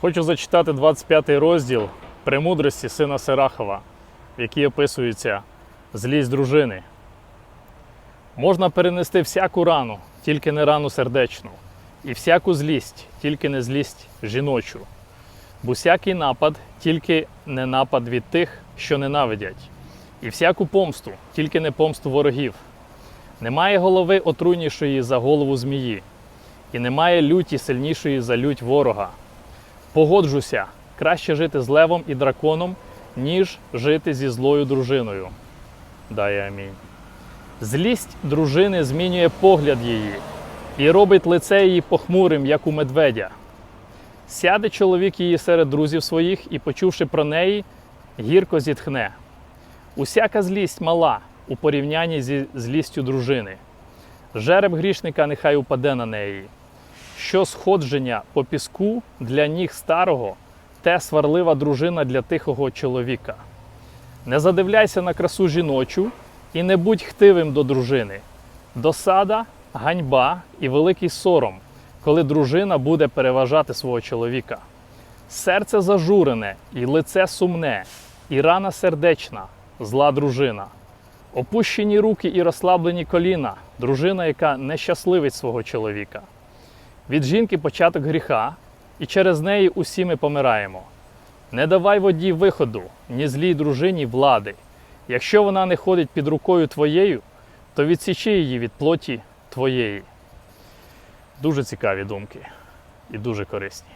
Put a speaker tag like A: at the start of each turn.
A: Хочу зачитати 25 розділ премудрості сина Сирахова, в якій описується злість дружини. Можна перенести всяку рану, тільки не рану сердечну, і всяку злість, тільки не злість жіночу. Бо всякий напад тільки не напад від тих, що ненавидять, і всяку помсту, тільки не помсту ворогів. Немає голови отруйнішої за голову змії, і немає люті сильнішої за лють ворога. Погоджуся, краще жити з левом і драконом, ніж жити зі злою дружиною. Дай амінь. Злість дружини змінює погляд її і робить лице її похмурим, як у медведя. Сяде чоловік її серед друзів своїх і, почувши про неї, гірко зітхне. Усяка злість мала у порівнянні зі злістю дружини. Жереб грішника нехай упаде на неї. Що сходження по піску для ніг старого, те сварлива дружина для тихого чоловіка. Не задивляйся на красу жіночу і не будь хтивим до дружини. Досада, ганьба і великий сором, коли дружина буде переважати свого чоловіка. Серце зажурене і лице сумне, і рана сердечна, зла дружина. Опущені руки і розслаблені коліна, дружина, яка не щасливить свого чоловіка. Від жінки початок гріха, і через неї усі ми помираємо. Не давай воді виходу, ні злій дружині влади. Якщо вона не ходить під рукою твоєю, то відсічи її від плоті твоєї. Дуже цікаві думки і дуже корисні.